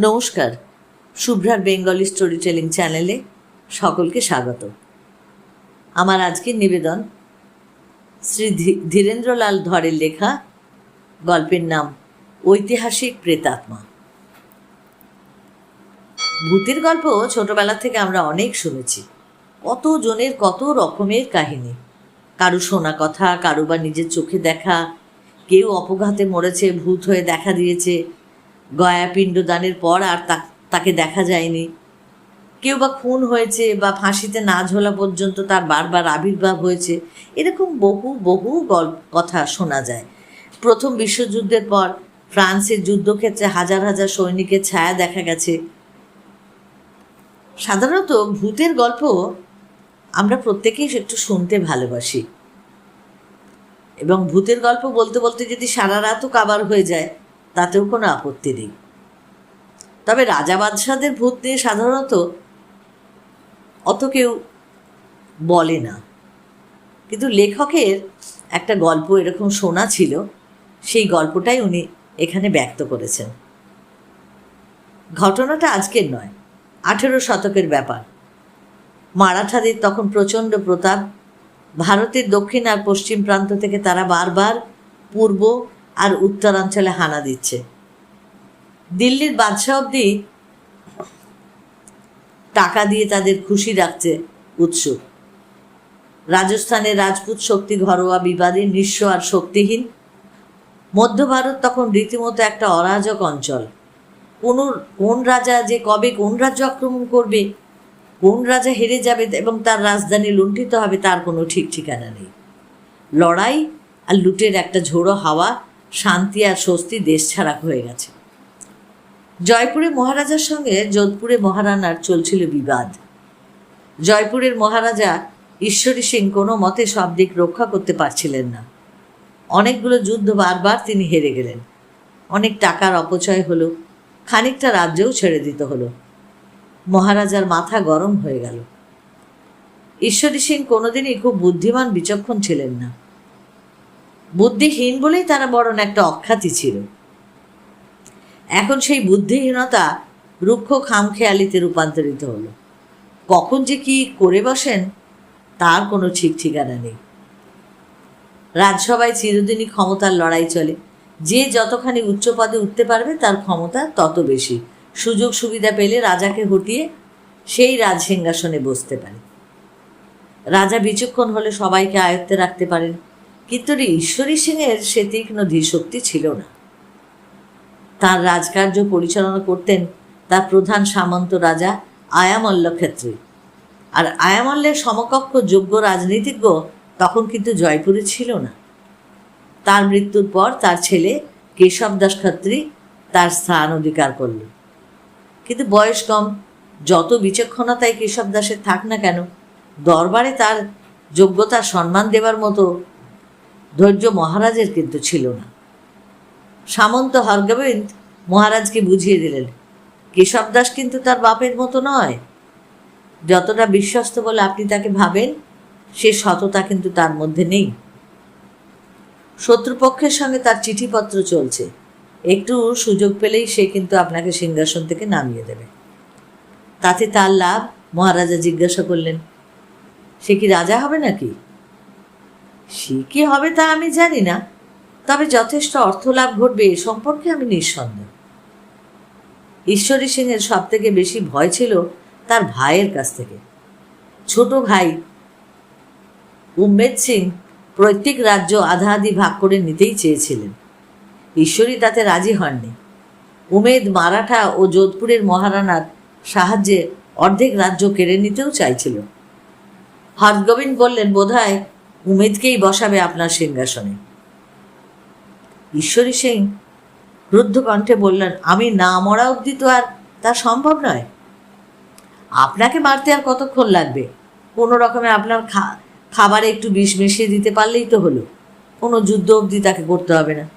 নমস্কার, শুভ্রার Bengali story telling চ্যানেলে সকলকে স্বাগত। আমার আজকের নিবেদন শ্রী ধীরেন্দ্রলাল ধরের লেখা, গল্পের নাম ঐতিহাসিক প্রেতাত্মা। ভূতের গল্প ছোটবেলা থেকে আমরা অনেক শুনেছি। কত জনের কত রকমের কাহিনী। কারু শোনা কথা, কারু বা নিজের চোখে দেখা, কেউ অপঘাতে মরেছে, ভূত হয়ে দেখা দিয়েছে গয়া পিণ্ডদানের পর আর তাকে দেখা যায়নি। কেউ বা খুন হয়েছে বা ফাঁসিতে না ঝোলা পর্যন্ত তার বারবার আবির্ভাব হয়েছে, এরকম বহু বহু গল্প কথা শোনা যায়। প্রথম বিশ্বযুদ্ধের পর ফ্রান্সের যুদ্ধক্ষেত্রে হাজার হাজার সৈনিকের ছায়া দেখা গেছে। সাধারণত ভূতের গল্প আমরা প্রত্যেকেই একটু শুনতে ভালোবাসি। এবং ভূতের গল্প বলতে বলতে যদি সারা রাতও কাবার হয়ে যায় তাতেও কোনো আপত্তি নেই। তবে রাজা বাদশাদের ভূত নিয়ে সাধারণত অত কেউ বলে না। কিন্তু লেখকের একটা গল্প এরকম শোনা ছিল, সেই গল্পটাই উনি এখানে ব্যক্ত করেছেন। ঘটনাটা আজকের নয়, আঠেরো শতকের ব্যাপার। মারাঠাদের তখন প্রচণ্ড প্রতাপ। ভারতের দক্ষিণ আর পশ্চিম প্রান্ত থেকে তারা বারবার পূর্ব আর উত্তরাঞ্চলে হানা দিচ্ছে। দিল্লির বাদশাহ অব্দি টাকা দিয়ে তাদের খুশি রাখছে উৎসুক। রাজস্থানের রাজপুত শক্তি ঘরোয়া বিবাদে নিঃস্ব আর শক্তিহীন। মধ্য ভারত তখন রীতিমতো একটা অরাজক অঞ্চল। কোন কোন রাজা যে কবে কোন রাজ্য আক্রমণ করবে, কোন রাজা হেরে যাবে এবং তার রাজধানী লুণ্ঠিত হবে, তার কোনো ঠিক ঠিকানা নেই। লড়াই আর লুটের একটা ঝোড়ো হাওয়া শান্তি আর স্বস্তি দেশ ছাড়া হয়ে গেছে। জয়পুরে মহারাজার সঙ্গে যোধপুরে মহারানার চলছিল বিবাদ। জয়পুরের মহারাজা ঈশ্বরী সিং কোনো মতে সব দিক রক্ষা করতে পারছিলেন না। অনেকগুলো যুদ্ধ বারবার তিনি হেরে গেলেন। অনেক টাকার অপচয় হলো, খানিকটা রাজ্যও ছেড়ে দিতে হলো। মহারাজার মাথা গরম হয়ে গেল। ঈশ্বরী সিং কোনোদিনই খুব বুদ্ধিমান, বিচক্ষণ ছিলেন না। বুদ্ধিহীন বলেই তারা বরং একটা অখ্যাতি ছিল। এখন সেই বুদ্ধিহীনতা রুক্ষ খামখেয়ালিতে রূপান্তরিত হলো। কখন যে কি করে বসেন, তার কোনো ঠিক ঠিকানা নেই। রাজসভায় চিরদিনই ক্ষমতার লড়াই চলে। যে যতখানি উচ্চ পদে উঠতে পারবে, তার ক্ষমতা তত বেশি। সুযোগ সুবিধা পেলে রাজাকে হটিয়ে সেই রাজ সিংহাসনে বসতে পারে। রাজা বিচক্ষণ হলে সবাইকে আয়ত্তে রাখতে পারেন। কিন্তু ঈশ্বরী সিংয়ের সে তীক্ষ্ণ ধীশক্তি ছিল না। তার রাজকার্য পরিচালনা করতেন তার প্রধান সামন্ত রাজা আয়ামল্ল ক্ষেত্রী আর আয়ামল্লের সমকক্ষ যোগ্য রাজনীতিজ্ঞ তখন কিন্তু জয়পুরে ছিল না। তার মৃত্যুর পর তার ছেলে কেশব দাস খাত্রী তার স্থান অধিকার করল। কিন্তু বয়স কম, যত বিচক্ষণতায় কেশব দাসের থাক না কেন, দরবারে তার যোগ্যতা সম্মান দেবার মতো ধৈর্য মহারাজের কিন্তু ছিল না। সামন্ত হরগোবিন্দ মহারাজকে বুঝিয়ে দিলেন, কেশব দাস কিন্তু তার বাপের মতো নয়। যতটা বিশ্বস্ত বলে আপনি তাকে ভাবেন, সে সততা কিন্তু তার মধ্যে নেই। শত্রুপক্ষের সঙ্গে তার চিঠিপত্র চলছে। একটু সুযোগ পেলেই সে কিন্তু আপনাকে সিংহাসন থেকে নামিয়ে দেবে। তাতে তার লাভ মহারাজা জিজ্ঞাসা করলেন, সে কি রাজা হবে নাকি? সে কি হবে তা আমি জানি না, তবে যথেষ্ট অর্থ লাভ ঘটবে এ সম্পর্কে আমি নিঃসন্দেহ। ঈশ্বরী সিংয়ের সব থেকে বেশি ভয় ছিল তার ভাইয়ের কাছ থেকে। ছোট ভাই উম্মেদ সিং প্রত্যেক রাজ্য আধা আধি ভাগ করে নিতেই চেয়েছিলেন। ঈশ্বরী তাতে রাজি হননি। উমেদ, মারাঠা ও যোধপুরের মহারানার সাহায্যে অর্ধেক রাজ্য কেড়ে নিতেও চাইছিল। হরগোবিন্দ বললেন, বোধহয় উমেদকেই বসাবে আপনার সিংহাসনে। ঈশ্বরী সিং রুদ্ধ কণ্ঠে বললেন, আমি না মরা অবধি তো আর তা সম্ভব নয়। আপনাকে মারতে আর কতক্ষণ লাগবে? কোনো রকমে আপনার খাবারে একটু বিষ মিশিয়ে দিতে পারলেই তো হলো। কোনো যুদ্ধ অবধি তাকে করতে হবে না।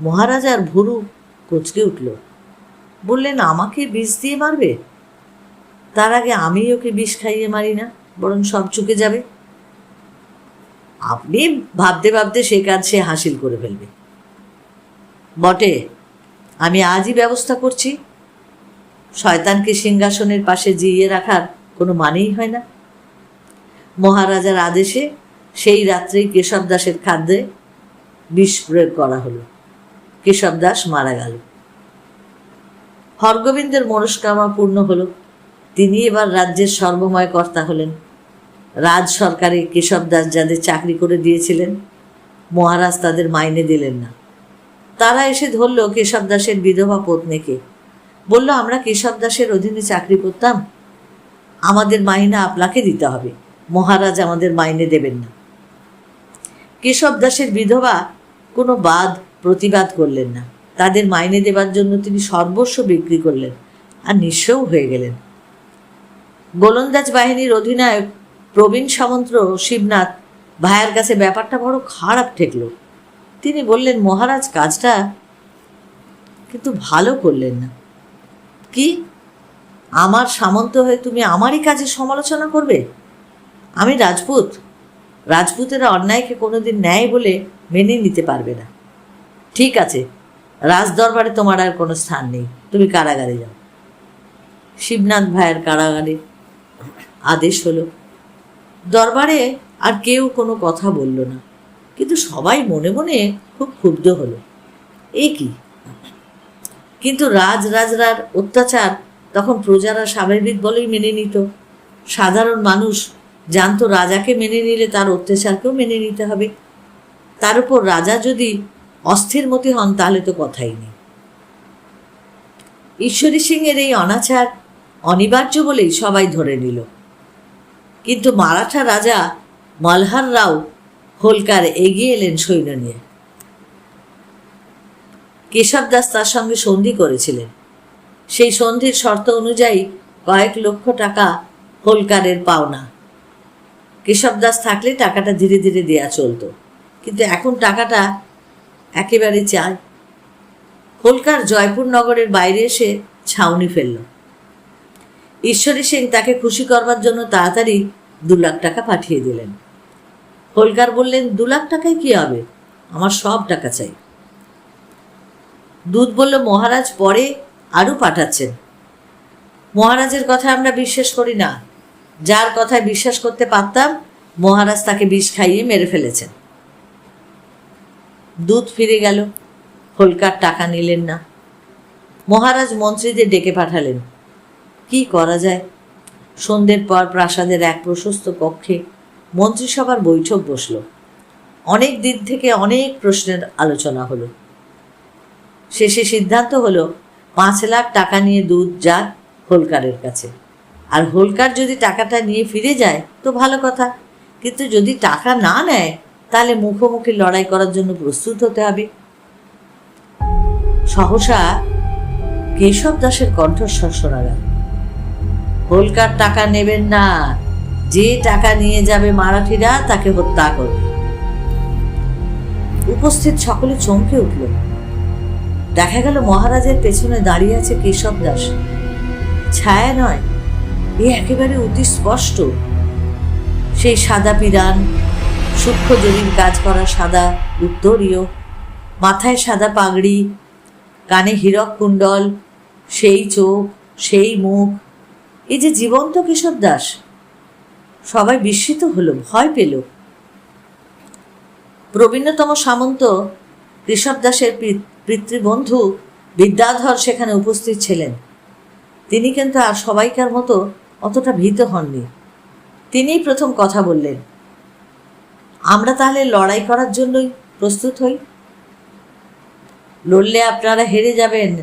মহারাজার ভুরু কচকে উঠল। বললেন, আমাকে বিষ দিয়ে মারবে? তার আগে আমি ওকে বিষ খাইয়ে মারি না, বরং সব চুকে যাবে। আপনি ভাবতে ভাবতে সে কাজ সে হাসিল করে ফেলবে। বটে, আমি আজই ব্যবস্থা করছি। শয়তানকে সিংহাসনের পাশে জিইয়ে রাখার কোনো মানেই হয় না। মহারাজার আদেশে সেই রাত্রেই কেশব দাসের খাদ্যে বিষ প্রয়োগ করা হলো। কেশব দাস মারা গেল। হরগোবিন্দের মনস্কামনা পূর্ণ হলো। তিনি এবার রাজ্যের সর্বময় কর্তা হলেন। রাজ সরকারে কেশব দাস যাদের চাকরি করে দিয়েছিলেন, মহারাজ তাদের মাইনে দিলেন না। তারা এসে ধরল কেশব দাসের বিধবা পত্নীকে। বলল, আমরা কেশব দাসের অধীনে চাকরি করতাম। আমাদের মাইনা আপনাকে দিতে হবে। মহারাজ আমাদের মাইনে দেবেন না। কেশব দাসের বিধবা কোনো বাদ প্রতিবাদ করলেন না। তাদের মাইনে দেবার জন্য তিনি সর্বস্ব বিক্রি করলেন আর নিঃস্বও হয়ে গেলেন। গোলন্দাজ বাহিনীর অধিনায়ক প্রবীণ সামন্ত শিবনাথ ভাইয়ের কাছে ব্যাপারটা বড় খারাপ ঠেকল। তিনি বললেন, মহারাজ, কাজটা কিন্তু ভালো করলেন না। কি? আমার সামন্ত হয়ে তুমি আমারই কাজের সমালোচনা করবে? আমি রাজপুত। রাজপুতেরা অন্যায়কে কোনোদিন ন্যায় বলে মেনে নিতে পারবে না। ঠিক আছে, রাজদরবারে তোমার আর কোনো স্থান নেই। তুমি কারাগারে যাও। শিবনাথ ভাইয়ের কারাগারে আদেশ হলো। দরবারে আর কেউ কোনো কথা বলল না। কিন্তু সবাই মনে মনে খুব ক্ষুব্ধ হলো। এ কি? কিন্তু রাজ রাজরার অত্যাচার তখন প্রজারা স্বাভাবিক বলেই মেনে নিত। সাধারণ মানুষ জানতো রাজাকে মেনে নিলে তার অত্যাচারকেও মেনে নিতে হবে। তার উপর রাজা যদি অস্থির মতি হন, তাহলে তো কথাই নেই। ঈশ্বরী সিংয়ের এই অনাচার অনিবার্য বলেই সবাই ধরে নিল। কিন্তু মারাঠা রাজা মলহার রাও হোলকার এগিয়ে এলেন সৈন্য নিয়ে। কেশব দাস তার সঙ্গে সন্ধি করেছিলেন। সেই সন্ধির শর্ত অনুযায়ী কয়েক লক্ষ টাকা হোলকারের পাওনা। কেশব দাস থাকলে টাকাটা ধীরে ধীরে দেয়া চলতো, কিন্তু এখন টাকাটা একেবারে চায় হোলকার জয়পুর নগরের বাইরে এসে ছাউনি ফেলল। ঈশ্বরী সিং তাকে খুশি করবার জন্য তাড়াতাড়ি দু লাখ টাকা পাঠিয়ে দিলেন। হোলকার বললেন, দু লাখ টাকায় কি হবে? আমার সব টাকা চাই। দুধ বলল, মহারাজ পরে আরও পাঠাচ্ছেন। মহারাজের কথা আমরা বিশ্বাস করি না। যার কথায় বিশ্বাস করতে পারতাম, মহারাজ তাকে বিষ খাইয়ে মেরে ফেলেছেন। দুধ ফিরে গেল। হোলকার টাকা নিলেন না। মহারাজ মন্ত্রীদের ডেকে পাঠালেন। কি করা যায়? সন্ধ্যের পর প্রাসাদের এক প্রশস্ত কক্ষে মন্ত্রিসভার বৈঠক বসল। অনেক দিন থেকে অনেক প্রশ্নের আলোচনা হলো। শেষে সিদ্ধান্ত হলো, পাঁচ লাখ টাকা নিয়ে দুধ যাক হোলকারের কাছে। আর হোলকার যদি টাকাটা নিয়ে ফিরে যায়, তো ভালো কথা। কিন্তু যদি টাকা না নেয়, তাহলে মুখোমুখি লড়াই করার জন্য প্রস্তুত হতে হবে। সহসা কেশব দাসের কণ্ঠস্বর শোনা গেল। হোলকার টাকা নেবেন না। যে টাকা নিয়ে যাবে মারাঠিরা, তাকে হত্যা করবে। উপস্থিত সকলে চমকে উঠল। দেখা গেল মহারাজের পেছনে দাঁড়িয়ে আছে কেশব দাস। ছায়া নয়, এ একেবারে অতি স্পষ্ট। সেই সাদা পিরান, সূক্ষ্ম জরির কাজ করা সাদা উত্তরীয়, মাথায় সাদা পাগড়ি, কানে হীরক কুণ্ডল, সেই চোখ, সেই মুখ এই যে জীবন্ত কেশব দাস, সবাই বিস্মিত হলো, ভয় পেল। প্রবীণতম সামন্ত, কেশব দাসের পিতৃবন্ধু বিদ্যাধর সেখানে উপস্থিত ছিলেন। তিনি কিন্তু আর সবাইকার মতো অতটা ভীত হননি। তিনিই প্রথম কথা বললেন, আমরা তাহলে লড়াই করার জন্যই প্রস্তুত হই। লড়লে আপনারা হেরে যাবেন।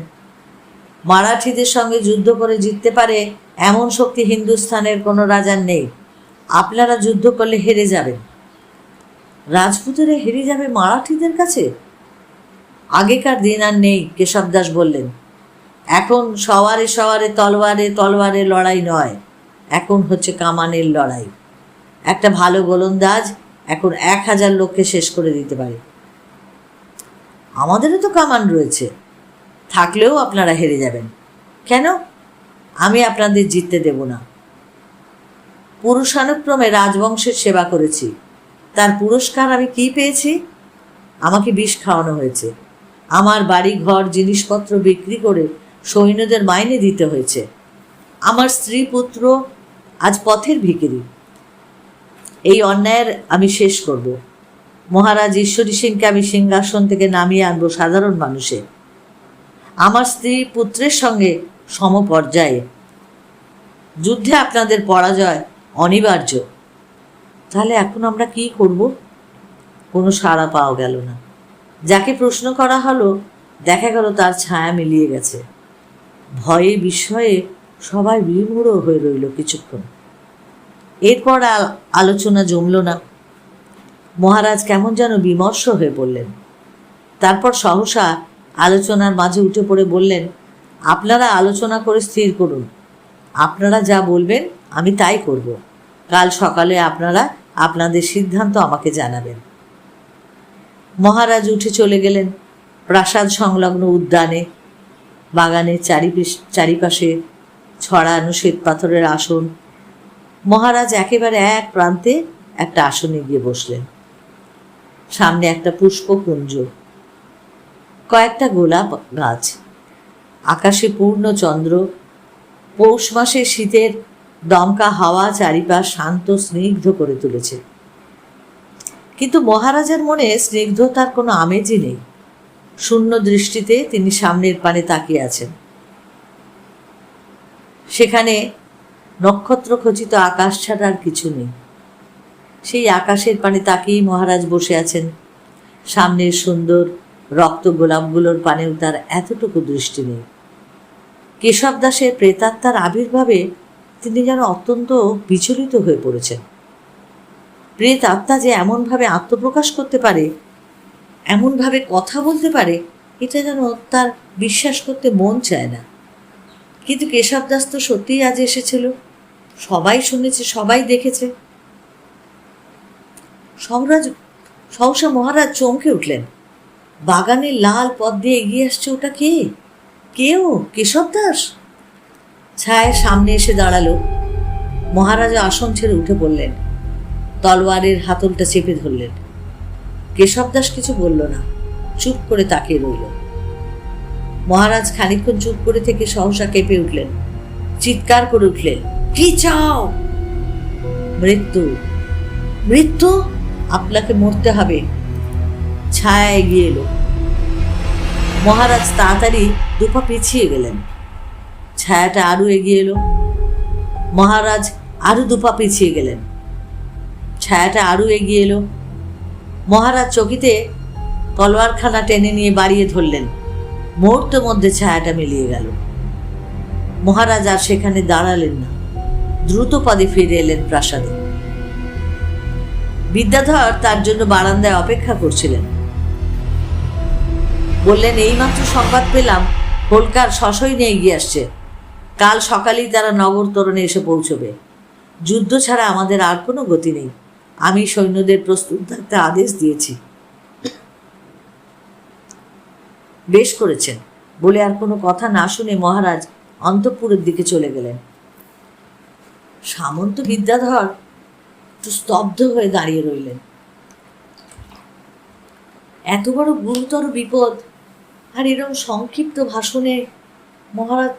মারাঠিদের সঙ্গে যুদ্ধ করে জিততে পারে এমন শক্তি হিন্দুস্থানের কোনো রাজার নেই। আপনারা যুদ্ধ করলে হেরে যাবেন। রাজপুতেরা হেরে যাবে মারাঠিদের কাছে? আগেকার দিন আর নেই, কেশব দাস বললেন। এখন সওয়ারে সওয়ারে, তলোয়ারে তলোয়ারে লড়াই নয়। এখন হচ্ছে কামানের লড়াই। একটা ভালো গোলন্দাজ এখন এক হাজার লোককে শেষ করে দিতে পারে। আমাদেরও তো কামান রয়েছে। থাকলেও আপনারা হেরে যাবেন। কেন? আমি আপনাদের জিততে দেব না। পুরুষানুক্রমে রাজবংশের সেবা করেছি। তার পুরস্কার আমি কি পেয়েছি? আমাকে বিষ খাওয়ানো হয়েছে। আমার বাড়ি ঘর জিনিসপত্র বিক্রি করে সৈন্যদের মাইনে দিতে হয়েছে। আমার স্ত্রী পুত্র আজ পথের ভিকিরি। এই অন্যায়ের আমি শেষ করব। মহারাজ ঈশ্বরী সিংকে আমি সিংহাসন থেকে নামিয়ে আনব সাধারণ মানুষে। আমার স্ত্রী পুত্রের সঙ্গে সমপর্যায়ে। যুদ্ধে আপনাদের পরাজয় অনিবার্য। তাহলে এখন আমরা কি করব? কোনো সাড়া পাওয়া গেল না। যাকে প্রশ্ন করা হলো, দেখা গেল তার ছায়া মিলিয়ে গেছে। ভয়ে, বিস্ময়ে সবাই বিমূঢ় হয়ে রইল কিছুক্ষণ। এরপর আলোচনা জমল না। মহারাজ কেমন যেন বিমর্ষ হয়ে পড়লেন তারপর সহসা আলোচনার মাঝে উঠে পড়ে বললেন, আপনারা আলোচনা করে স্থির করুন। আপনারা যা বলবেন, আমি তাই করব। কাল সকালে আপনারা আপনাদের সিদ্ধান্ত আমাকে জানাবেন। মহারাজ উঠে চলে গেলেন প্রাসাদ সংলগ্ন উদ্যানে। বাগানের চারিপিস- চারিপাশে ছড়ানো শ্বেত পাথরের আসন। মহারাজ একেবারে এক প্রান্তে একটা আসনে গিয়ে বসলেন। সামনে একটা পুষ্পকুঞ্জ। কয়েকটা গোলাপ গাছ, আকাশে পূর্ণ চন্দ্র, পৌষ মাসে শীতের দমকা হাওয়া চারিপাশ শান্ত, স্নিগ্ধ করে তুলেছে। কিন্তু মহারাজের মনে স্নিগ্ধতার কোনো আমেজই নেই। শূন্য দৃষ্টিতে তিনি সামনের পানে তাকিয়ে আছেন। সেখানে নক্ষত্র খচিত আকাশ ছাড়া আর কিছু নেই। সেই আকাশের পানে তাকিয়েই মহারাজ বসে আছেন। সামনের সুন্দর রক্ত গোলাপগুলোর পানেও তার এতটুকু দৃষ্টি নেই। কেশব দাসের প্রেতাত্মার আবির্ভাবে তিনি যেন অত্যন্ত বিচলিত হয়ে পড়েছেন। প্রেত আত্মা যে এমনভাবে আত্মপ্রকাশ করতে পারে, এমনভাবে কথা বলতে পারে, এটা যেন তার বিশ্বাস করতে মন চায় না। কিন্তু কেশব দাস তো সত্যিই আজ এসেছিল। সবাই শুনেছে, সবাই দেখেছে। সহরাজ সহসা মহারাজ চমকে উঠলেন। বাগানের লাল পথ দিয়ে এগিয়ে আসছে ওটা কে? কেউ কেশব দাস? ছায়ের সামনে এসে দাঁড়াল। মহারাজা আসন ছেড়ে উঠে পড়লেন। তলোয়ারের হাতলটা চেপে ধরলেন। কেশব দাস কিছু বলল না। চুপ করে তাকিয়ে রইল। মহারাজ খানিকক্ষণ চুপ করে থেকে সহসা কেঁপে উঠলেন। চিৎকার করে উঠলেন, কি চাও? মৃত্যু। মৃত্যু? আপনাকে মরতে হবে। ছায়া এগিয়ে এলো। মহারাজ তাড়াতাড়ি দুপা পিছিয়ে গেলেন। ছায়াটা আরও এগিয়ে এলো। মহারাজ আরও দুপা পিছিয়ে গেলেন। ছায়াটা আরও এগিয়ে এলো। মহারাজ চকিতে তলোয়ারখানা টেনে নিয়ে বাড়িয়ে ধরলেন। মুহূর্তের মধ্যে ছায়াটা মিলিয়ে গেল। মহারাজ আর সেখানে দাঁড়ালেন না। দ্রুত পদে ফিরে এলেন প্রাসাদে। বিদ্যাধর তার জন্য বারান্দায় অপেক্ষা করছিলেন। বললেন, এইমাত্র সংবাদ পেলাম, হোলকার নিয়ে এগিয়ে আসছে। কাল সকালেই তারা নগর তোরণে এসে পৌঁছবে। যুদ্ধ ছাড়া আমাদের আর কোনো গতি নেই। আমি সৈন্যদের প্রস্তুত থাকতে আদেশ দিয়েছি। বেশ করেছেন। বলে আর কোনো কথা না শুনে মহারাজ অন্তঃপুরের দিকে চলে গেলেন। সামন্ত বিদ্যাধর একটু স্তব্ধ হয়ে দাঁড়িয়ে রইলেন। এত বড় গুরুতর বিপদ আর এরকম সংক্ষিপ্ত ভাষণে মহারাজ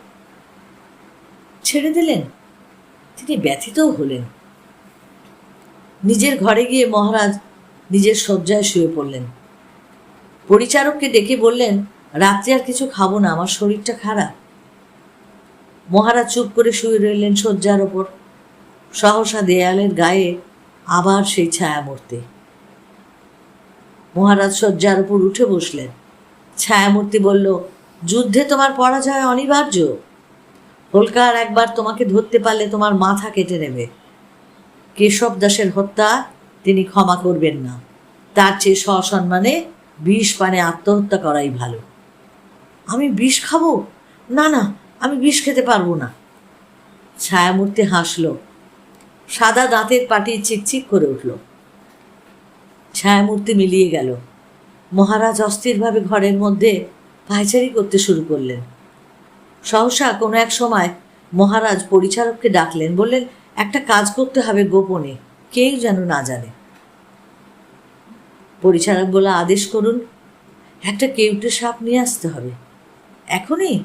ছেড়ে দিলেন? তিনি ব্যথিতও হলেন। নিজের ঘরে গিয়ে মহারাজ নিজের শয্যায় শুয়ে পড়লেন। পরিচারককে ডেকে বললেন, রাত্রে আর কিছু খাব না, আমার শরীরটা খারাপ। মহারাজ চুপ করে শুয়ে রইলেন শয্যার ওপর। সহসা দেয়ালের গায়ে আবার সেই ছায়া ছায়ামূর্তি মহারাজ শয্যার উপর উঠে বসলেন। ছায়ামূর্তি বলল, যুদ্ধে তোমার পরাজয় অনিবার্য। হোলকার একবার তোমাকে ধরতে পারলে তোমার মাথা কেটে নেবে। কেশব দাসের হত্যা, তিনি ক্ষমা করবেন না। তার চেয়ে সসম্মানে বিষ পানে আত্মহত্যা করাই ভালো। আমি বিষ খাব? না না, আমি বিষ খেতে পারব না। ছায়ামূর্তি হাসল। সাদা দাঁতের পাটি চিকচিক করে উঠল। ছায়ামূর্তি মিলিয়ে গেল। মহারাজ অস্থিরভাবে ঘরের মধ্যে পায়চারি করতে শুরু করলেন। সহসা কোনো এক সময় মহারাজ পরিচারককে ডাকলেন, বললেন, একটা কাজ করতে হবে গোপনে, কেউ যেন না জানে। পরিচারক বলে, আদেশ করুন, একটা কেউটে সাপ নিয়ে আসতে হবে। এখনই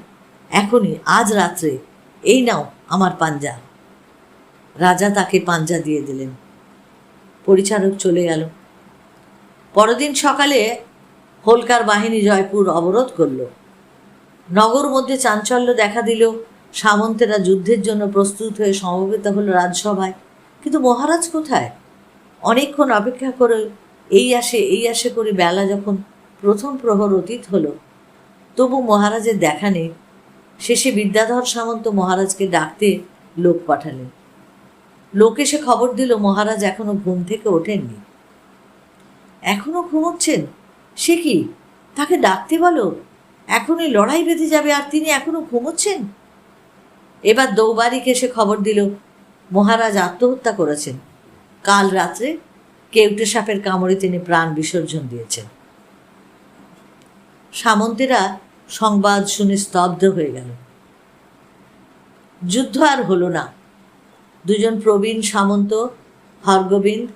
এখনই, আজ রাত্রে, এই নাও আমার পাঞ্জা। রাজা তাকে পাঞ্জা দিয়ে দিলেন। পরিচারক চলে গেল। পরদিন সকালে হোলকার বাহিনী জয়পুর অবরোধ করল। নগর মধ্যে চাঞ্চল্য দেখা দিল। সামন্তেরা যুদ্ধের জন্য প্রস্তুত হয়ে সমবেত হলো রাজসভায়। কিন্তু মহারাজ কোথায়? অনেকক্ষণ অপেক্ষা করে এই আসে এই আসে করে বেলা যখন প্রথম প্রহর অতীত হলো, তবু মহারাজের দেখা নেই। শেষে বিদ্যাধর সামন্ত মহারাজকে ডাকতে লোক পাঠালেন। লোক এসে খবর দিল, মহারাজ এখনও ঘুম থেকে ওঠেননি। এখনও ঘুমোচ্ছেন? সে কি? তাকে ডাকতে বলো। এখনই লড়াই বেঁধে যাবে আর তিনি এখনও ঘুমোচ্ছেন? এবার দৌবারিক এসে খবর দিল। মহারাজ আত্মহত্যা করেছেন। কাল রাত্রে কেউটে সাপের কামড়ে তিনি প্রাণ বিসর্জন দিয়েছেন। সামন্তেরা সংবাদ শুনে স্তব্ধ হয়ে গেল। যুদ্ধ আর হলো না। দুজন প্রবীণ সামন্ত হরগোবিন্দ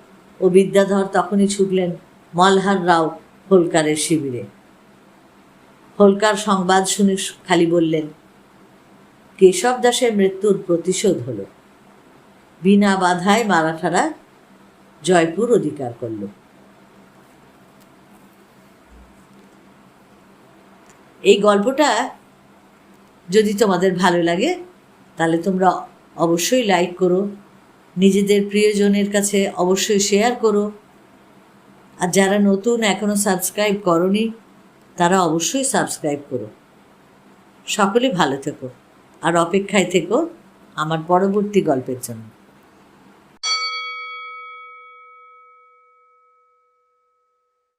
ও বিদ্যাধর তখনই ছুটলেন মলহার রাও হোলকারের শিবিরে। হোলকার সংবাদ শুনে খালি বললেন, কেশব দাসের মৃত্যুর প্রতিশোধ হলো। বিনা বাধায় মারাঠারা জয়পুর অধিকার করল। এই গল্পটা যদি তোমাদের ভালো লাগে, তাহলে তোমরা অবশ্যই লাইক করো, নিজেদের প্রিয়জনের কাছে অবশ্যই শেয়ার করো আর যারা নতুন এখনও সাবস্ক্রাইব করনি, তারা অবশ্যই সাবস্ক্রাইব করো। সকলে ভালো থেকো। আর অপেক্ষায় থেকো আমার পরবর্তী গল্পের জন্য।